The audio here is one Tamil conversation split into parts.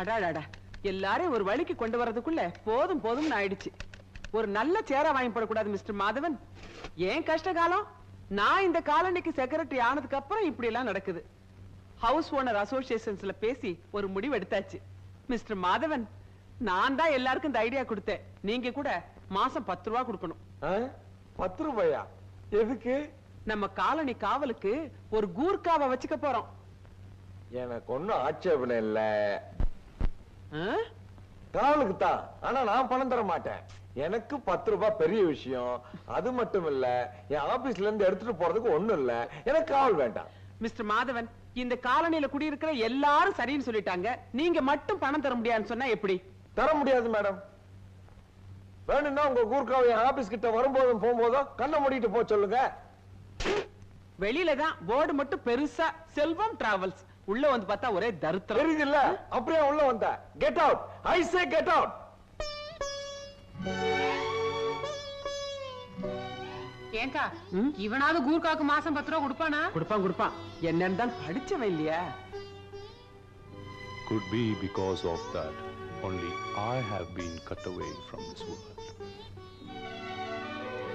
அடாடாடா. எல்லாரையும் ஒரு வழிக்கு கொண்டு வரதுக்குள்ள போதும் போதும்னு ஆயிடுச்சு. ஒரு நல்ல சேரா வாங்கி போடக்கூடாது மிஸ்டர் மாதவன். ஏன் கஷ்ட காலம்? நான் இந்த காலனிக்கு செக்ரட்டரி ஆனதுக்கு அப்புறம் இப்படி எல்லாம் நடக்குது. ஹவுஸ் ஓனர் அசோசியேஷன்ஸ்ல பேசி ஒரு முடிவு எடுத்தாச்சு. மிஸ்டர் மாதவன் நான் தான் எல்லாருக்கும் இந்த ஐடியா கொடுத்தேன். நீங்க கூட மாசம் பத்து ரூபா கொடுக்கணும்? பத்து ரூபாயா? எதுக்கு? நம்ம காலனி காவலுக்கு ஒரு கூர்க்காவை வச்சுக்க போறோம். எனக்கு ஒண்ணும் ஆட்சேபனை இல்ல. தான் ஆனா நான் பணம் தர மாட்டேன். எனக்கு பத்து ரூபாய் பெரிய விஷயம். அது மட்டும் இல்ல என் ஆபீஸ்ல இருந்து எடுத்துட்டு போறதுக்கு ஒண்ணும் இல்ல. எனக்கு காவல் வேண்டாம். மிஸ்டர் மாதவன் இந்த காலனியில குடியிருக்கிற எல்லாரும் சரின்னு சொல்லிட்டாங்க. நீங்க மட்டும் பணம் தர முடியாதுன்னு சொன்னா எப்படி? தர முடியாது மேடம். வேணும்னா உங்க கூர்க்காவை ஆபீஸ் கிட்ட வரும்போதும் போகும்போதும் கண்ணை மூடிட்டு போக சொல்லுங்க. வெளியில தான் போர்டு மட்டும் பெருசா செல்வம் டிராவல்ஸ். உள்ள வந்து பார்த்தா ஒரே தருத்திரம் தெரியுது இல்ல அப்படியே உள்ள வந்த get out I say get out ஏங்கா? இவனாவது கூர்க்காக்கு மாசம் பத்து ரூபா கொடுப்பானா கொடுப்பான் கொடுப்பான் என்னன்னு தான் படிச்சவன் இல்லையா Could be because of that only I have been cut away from this world.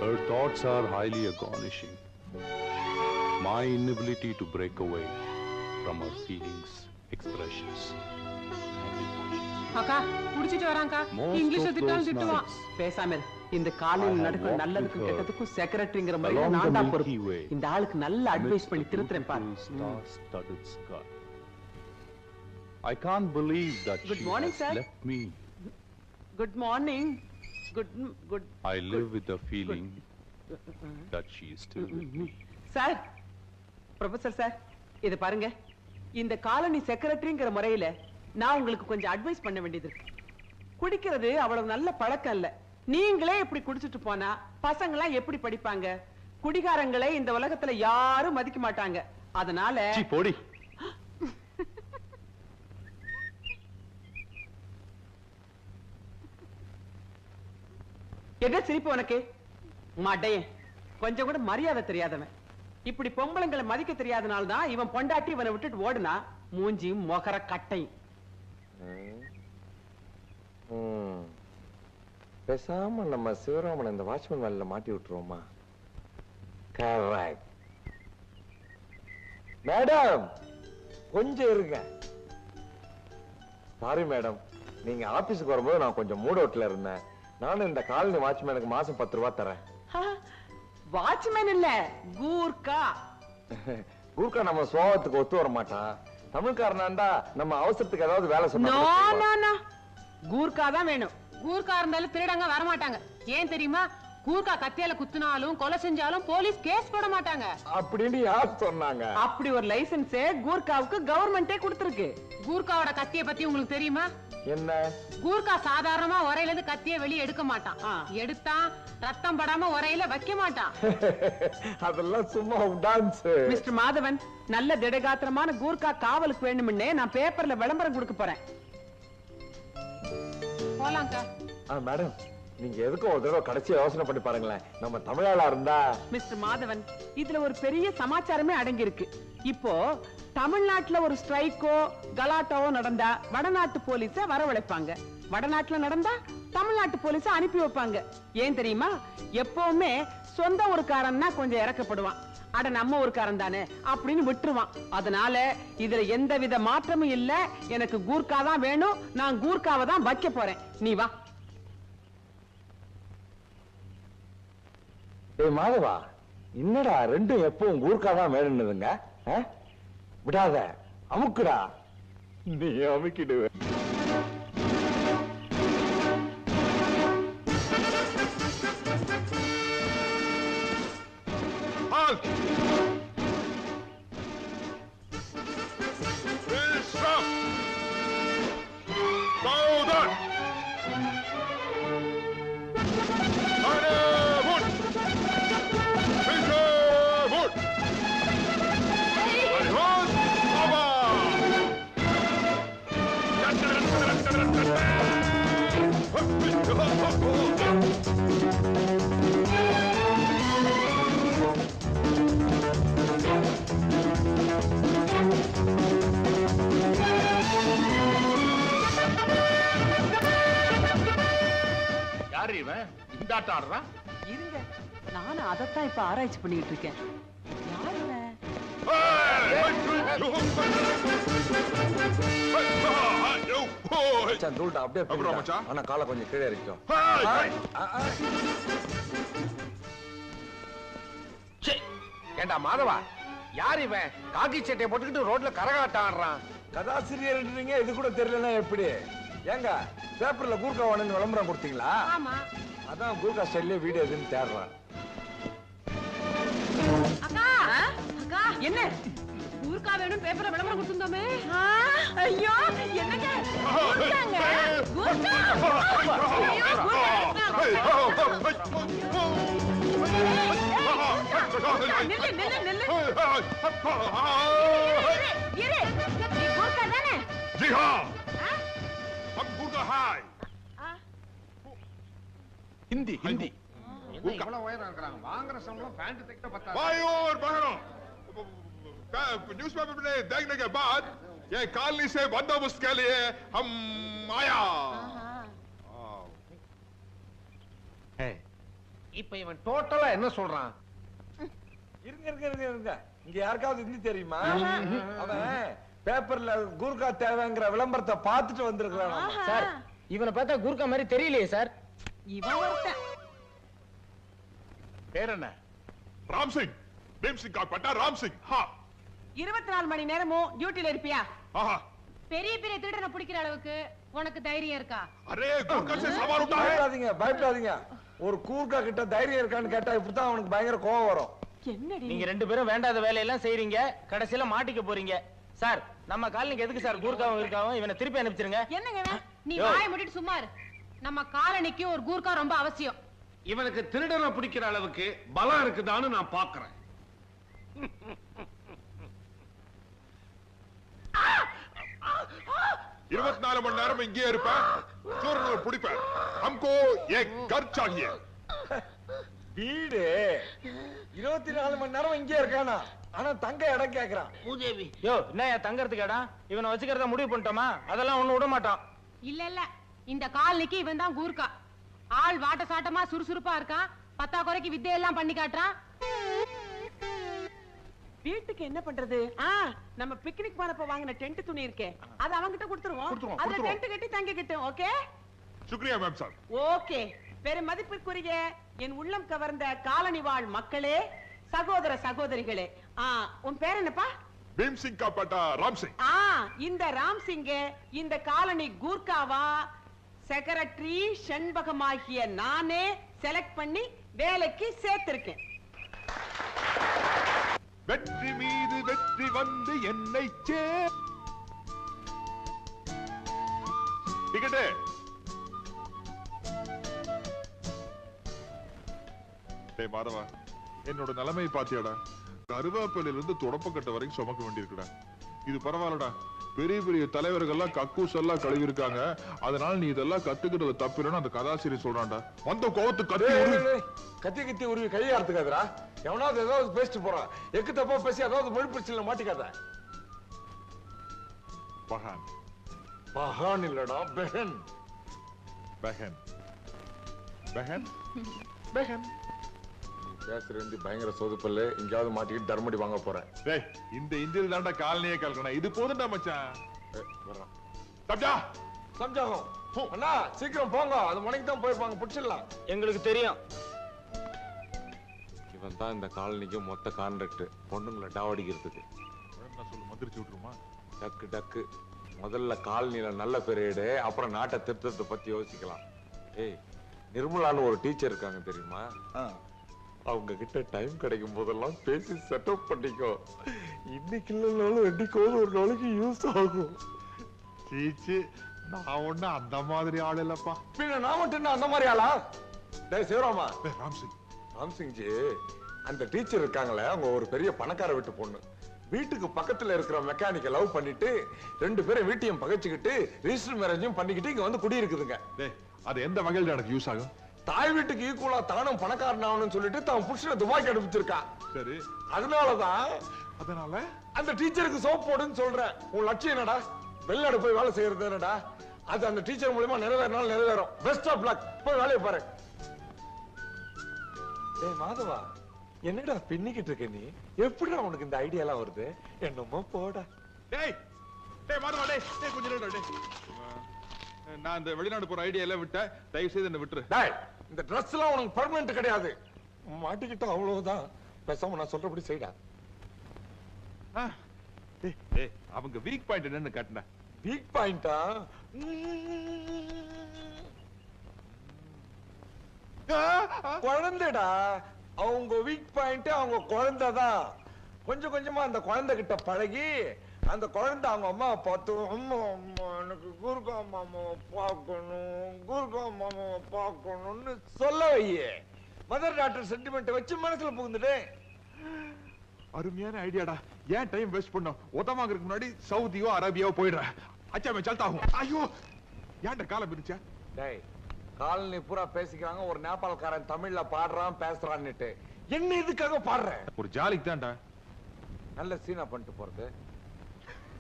Her thoughts are highly astonishing. My inability to break away from her feelings, expressions, and emotions. அக்கா குடிச்சிட்டு வராங்கா of திட்டாலும் திட்டுவான் nights, பேசாம இரு. இந்த காலையில் நடக்கிற நல்லதுக்கும் கெட்டதுக்கும் செக்ரட்டரிங்கிற the நான் தான் பொறுப்பு இந்த ஆளுக்கு நல்ல அட்வைஸ் பண்ணி the திருத்துறேன் பாரு. I can't believe that Good she morning, has sir. left me. Good morning good good I live with the feeling that she is still with me. Sir professor sir இது பாருங்க இந்த காலனி செக்ரட்டரிங்கிற முறையில நான் உங்களுக்கு கொஞ்சம் அட்வைஸ் பண்ண வேண்டியது இருக்கு. குடிக்கிறது அவ்வளவு நல்ல பழக்கம் இல்ல. நீங்களே இப்படி குடிச்சிட்டு போனா பசங்களாம் எப்படி படிப்பாங்க? குடிகாரங்களை இந்த உலகத்துல யாரும் மதிக்க மாட்டாங்க. அதனால போடி. என்ன சிரிப்பு உனக்கு? மாட்டையன் கொஞ்சம் கூட மரியாதை தெரியாதவன். இப்படி பொம்பளைங்களை மதிக்க தெரியாதனால தான் இவன் பொண்டாட்டி இவனை விட்டுட்டு ஓடுனா மூஞ்சியும் மொகர கட்டையும். பேசாம நம்ம சிவராமன் இந்த வாட்ச்மேன் வேலையில மாட்டி விட்டுருவோமா? கரெக்ட் மேடம் கொஞ்சம் இருங்க. Sorry madam. நீங்க ஆபீஸ்க்கு வரும்போது நான் கொஞ்சம் மூட் அவுட்ல இருந்தேன். நானும் இந்த காலனி வாட்ச்மேனுக்கு மாசம் பத்து ரூபா தரேன். வாட்ச்மேன் இல்ல கூர்க்கா குருக்கா நம்ம சுவாபத்துக்கு ஒத்து வர மாட்டான் தமிழ்காரனாண்டா நம்ம அவசரத்துக்கு ஏதாவது வேலை சொன்னா கூர்க்கா தான் வேணும். கூர்க்கா இருந்தாலும் திருடங்க வர மாட்டாங்க ஏன் தெரியுமா? கூர்க்கா கத்தியால குத்துனாலும் கொலை செஞ்சாலும் போலீஸ் கேஸ் போட மாட்டாங்க. அப்படின்னு யார் சொன்னாங்க? அப்படி ஒரு லைசென்ஸே கூர்க்காவுக்கு கவர்மெண்டே கொடுத்திருக்கு. கூர்க்காவோட கத்திய பத்தி உங்களுக்கு தெரியுமா? என்ன? கூர்க்கா சாதாரணமா உரையில இருந்து கத்திய வெளியே எடுக்க மாட்டான். எடுத்தான் ரத்தம் படாம உரையில வைக்க மாட்டான். அதெல்லாம் சும்மா டான்ஸ் மிஸ்டர் மாதவன் நல்ல திடகாத்திரமான கூர்க்கா காவலுக்கு வேணும்னே நான் பேப்பர்ல விளம்பரம் கொடுக்க போறேன். போலாம்க்கா. ஆ மேடம். நீங்க எதுக்கு ஒரு தடவை கடைசி யோசனை பண்ணி பாருங்களேன். நம்ம தமிழாளா இருந்தா? மிஸ்டர் மாதவன் இதுல ஒரு பெரிய சமாச்சாரமே அடங்கி இருக்கு இப்போ தமிழ்நாட்டுல ஒரு ஸ்ட்ரைக்கோ கலாட்டாவோ நடந்தா வடநாட்டு போலீஸ வரவழைப்பாங்க. வடநாட்டுல நடந்தா தமிழ்நாட்டு போலீஸ அனுப்பி வைப்பாங்க. ஏன் தெரியுமா? எப்பவுமே சொந்த ஒரு காரன்னா கொஞ்சம் இறக்கப்படுவான். அட நம்ம ஒரு காரன் தானே அப்படின்னு விட்டுருவான். அதனால இதுல எந்த வித மாற்றமும் இல்ல. எனக்கு கூர்க்கா தான் வேணும். நான் கூர்க்காவை தான் வைக்க போறேன். நீ வா. ஏய் மாதவா என்னடா ரெண்டும் எப்பவும் ஊர்க்காதான் தான் விடாத அமுக்குடா. நீ அமுக்கிடுவேன் கொண்டாட்டம் ஆடுறான் இருங்க. நானும் அதைத்தான் இப்ப ஆராய்ச்சி பண்ணிட்டு இருக்கேன்? மச்சான் அப்படியே அப்புறம். மச்சான்? ஆனா காலை கொஞ்சம் கீழே இருக்கும் ஏண்டா மாதவா? யார் இவன்? காக்கி சட்டையை போட்டுக்கிட்டு ரோட்ல கரகாட்டம் ஆடுறான். கதாசிரியர்ன்றீங்க இது கூட தெரியலன்னா எப்படி? ஏங்க பேப்பர்ல கூர்க்கா வாணுன்னு விளம்பரம் கொடுத்தீங்களா? ஆமா. அதான் கூர்க்கா ஸ்டைல்லே வீடியோ எதுன்னு தேடுறான் அக்கா அக்கா என்ன ஊருக்கா வேணும் பேப்பர்ல விளம்பரம் கொடுத்துருந்தோமே ஆ, ஐயோ என்னங்க கூர்க்காங்க. கூர்க்கா. ஐயோ, கூர்க்கா. நில்லு நில்லு நில்லு இரு, இரு. நீ கூர்க்கா தானே जी ஹிந்தி ஹிந்தி गुर्गा இவ்வளவு உயரம் இருக்கிறாங்க வாங்குற சம்பளம் பேண்ட் தைக்க பத்தாது भाई और बहनों न्यूज पेपर में देखने के बाद ये कॉलोनी से बंदोबस्त के लिए हम आया இப்ப இவன் டோட்டலா என்ன சொல்றான் இருங்க இருங்க இருங்க இருங்க இங்க யாருக்காவது ஹிந்தி தெரியுமா அவன் பேப்பர்ல கூர்க்கா தேவைங்கிற விளம்பரத்தை பார்த்துட்டு வந்திருக்கிறான் சார் இவனை பார்த்தா குர்கா மாதிரி தெரியலையே சார் என்ன இருபத்தி நாலு மணி நேரமும் பெரிய பெரிய திருடனை பிடிக்கிற அளவுக்கு உனக்கு தைரியம் இருக்கா? அரே ஒரு கூர்க்கா கிட்ட தைரியம் இருக்கான்னு கேட்டா இப்படி தான் பயங்கர கோவம் வரும். என்னடி? நீங்க ரெண்டு பேரும் வேண்டாத வேலையெல்லாம் செய்றீங்க. கடைசில மாட்டிக்க போறீங்க. சார் நம்ம காலனிக்கு எதுக்கு சார் கூர்க்காவும் இருக்காவும்? இவனை திருப்பி அனுப்பிச்சிருங்க. என்னங்க நீ வாயை முடிட்டு சும்மா நம்ம காலனிக்கு ஒரு கூர்க்கா ரொம்ப அவசியம். இவனுக்கு திருடனை பிடிக்கிற அளவுக்கு பலம் இருக்குதான்னு நான் பாக்குறேன் இருபத்தி நாலு மணி நேரம் இங்கே இருப்பேன். சூரனை பிடிப்பேன். ஹம்கோ ஏ கர்ச்சாகிய. வீடு. இருபத்தி நாலு மணி நேரம் இங்கே இருக்கானா? ஆனா தங்க இடம் கேக்குறான். பூதேவி. யோ என்ன தங்கறதுக்கு இடம்? இவனை வச்சுக்கிறத முடிவு பண்ணிட்டோமா? அதெல்லாம் ஒண்ணு விட மாட்டான். இல்ல இல்ல. இந்த காலனிக்கு இவன் தான் கூர்க்கா. ஆள் வாட்ட சாட்டமா சுறுசுறுப்பா இருக்கான். பத்தா குறைக்கு வித்தையெல்லாம் பண்ணி காட்டுறான். வீட்டுக்கு என்ன பண்றது? நம்ம பிக்னிக் போனப்ப வாங்கின டென்ட் துணி இருக்கே. அது அவங்க கிட்ட கொடுத்துருவோம் அதுல டென்ட் கட்டி தங்க கிட்டும் ஓகே? சுக்ரியா மேம் சார் ஓகே. பெரும் மதிப்பிற்குரிய என் உள்ளம் கவர்ந்த காலனி வாழ் மக்களே சகோதர சகோதரிகளே. உன் பேர் என்னப்பா? பீம்சிங் காப்பாட்டா ராம்சிங். இந்த ராம்சிங்க இந்த காலனி கூர்காவா செக்ரட்டரி செண்பகமாகிய நானே செலக்ட் பண்ணி வேலைக்கு சேர்த்திருக்கேன். வெற்றி மீது வெற்றி வந்து என்னை சே டிக்கெட்டு டேய் மாதவா என்னோட நிலைமை பாத்தியாடா. கருவேப்பிலையில இருந்து தொடப்பக்கட்ட வரைக்கும் சுமக்க வேண்டியிருக்குடா. இது பரவாயில்லடா. பெரிய பெரிய தலைவர்கள்லாம் கக்கூஸ் எல்லாம் கழுவி இருக்காங்க அதனால நீ இதெல்லாம் கத்துக்கிறது தப்பில்லைன்னு அந்த கதாசிரியர் சொல்றான்டா. வந்த கோவத்து கத்தி கத்தி கத்தி உருவி கையை அறுத்துக்காதரா எவனாவது ஏதாவது பேசிட்டு போறான். எக்கு தப்பா பேசி ஏதாவது மொழி பிரச்சனை மாட்டிக்காத. பகான். மகான் இல்லடா பெஹன் பெஹன் பெஹன் பெஹன் நீ பேசுற ஹிந்தி பயங்கர சொதுப்பல்லு. எங்கேயாவது மாட்டிக்கிட்டு தர்மடி வாங்க போறேன். டேய் இந்த இந்தியில தாண்டா காலனியே கலக்கணும். இது போதும்டா மச்சான். வர்றான். சப்ஜா! சம்ஜாகம் அண்ணா சீக்கிரம் போங்க. அது மணிக்கு தான் போயிருப்பாங்க. பிடிச்சிடலாம். எங்களுக்கு தெரியும். இவன் தான் இந்த காலனிக்கு மொத்த கான்ட்ராக்ட் பொண்ணுங்களை டாவடிக்கிறதுக்கு நான் சொல்லு மந்திரிச்சு விட்டுருமா? டக்கு டக்கு. முதல்ல காலனில நல்ல பேர் எடு அப்புறம் நாட்டை திருத்தத்தை பத்தி யோசிக்கலாம். ஏய் நிர்மலான்னு ஒரு டீச்சர் இருக்காங்க தெரியுமா? அவங்க கிட்ட டைம் கிடைக்கும் போதெல்லாம் பேசி செட்டப் பண்ணிக்கோ. இன்னைக்கு இல்லைனாலும் என்னைக்கோது ஒரு நாளைக்கு யூஸ் ஆகும். சீச்சு நான் ஒண்ணு அந்த மாதிரி ஆள் இல்லப்பா. பின்ன நான் மட்டும் என்ன அந்த மாதிரி ஆளா? டேய் சிவராமா. டேய், ராம்சிங் ராம்சிங்ஜி அந்த டீச்சர் இருக்காங்களே அவங்க ஒரு பெரிய பணக்கார வீட்டு பொண்ணு. வீட்டுக்கு பக்கத்துல இருக்கிற மெக்கானிக்க லவ் பண்ணிட்டு ரெண்டு பேரும் வீட்டையும் பகைச்சுக்கிட்டு ரிஜிஸ்டர் மேரேஜும் பண்ணிக்கிட்டு இங்க வந்து குடியிருக்குதுங்க. டேய் அது எந்த வகையில் எனக்கு யூஸ் ஆகும்? தாய் வீட்டுக்கு ஈக்குவலா தானும் பணக்காரன் ஆகணும்னு சொல்லிட்டு தான் புருஷனை துபாய்க்கு அனுப்பிச்சிருக்கா. சரி. அதனாலதான் அதனால? அந்த டீச்சருக்கு சோப் போடுன்னு சொல்றேன். உன் லட்சியம் என்னடா? வெளிநாடு போய் வேலை செய்யறது என்னடா? அது அந்த டீச்சர் மூலியமா நிறைவேறினாலும் நிறைவேறும். பெஸ்ட் ஆஃப் லக் போய் வேலையை பாரு. டேய் மாதவா என்னடா பின்னிக்கிட்டு இருக்க நீ? எப்படிடா உனக்கு இந்த ஐடியா எல்லாம் வருது? என்னமோ போடா. டேய் டேய் மாதவா டேய் டேய் கொஞ்சம் நேரம் டேய். நான் இந்த வெளிநாடு போற ஐடியா எல்லாம் விட்டேன் தயவு செய்து என்ன விட்டுரு. டேய் இந்த Dress எல்லாம் உனக்கு பர்மனன்ட் கிடையாது. மாட்டிக்கிட்டா அவ்வளவுதான். பேசாம நான் சொல்றபடி செய்டா. அவங்க வீக் பாயிண்ட் என்னன்னு காட்டுன வீக் பாயிண்டா குழந்தைடா. அவங்க வீக் பாயிண்ட் அவங்க குழந்தை தான் கொஞ்சம் கொஞ்சமா அந்த குழந்தை கிட்ட பழகி அந்த குழந்தை அவங்க பார்த்து அம்மா அம்மா. எனக்கு குருகா மாமாவை பார்க்கணும் குருகா மாமாவை பார்க்கணும்னு சொல்ல வையே மதர் டாக்டர் சென்டிமெண்ட் வச்சு மனசுல புகுந்துட்டேன். அருமையான ஐடியாடா. ஏன் டைம் வேஸ்ட் பண்ணோம்? ஒத்தமாங்கிறதுக்கு முன்னாடி சவுதியோ அரேபியாவோ போயிடுறேன். அச்சா மே சல்தாகும் ஐயோ! ஏன்டா காலம் பிரிச்சா? டேய் காலனி பூரா பேசிக்கிறாங்க. ஒரு நேபாளக்காரன் தமிழ்ல பாடுறான் பேசுறான்னுட்டு. என்ன இதுக்காக பாடுற? ஒரு ஜாலிக்கு தான்டா. நல்ல சீனா பண்ணிட்டு போறது.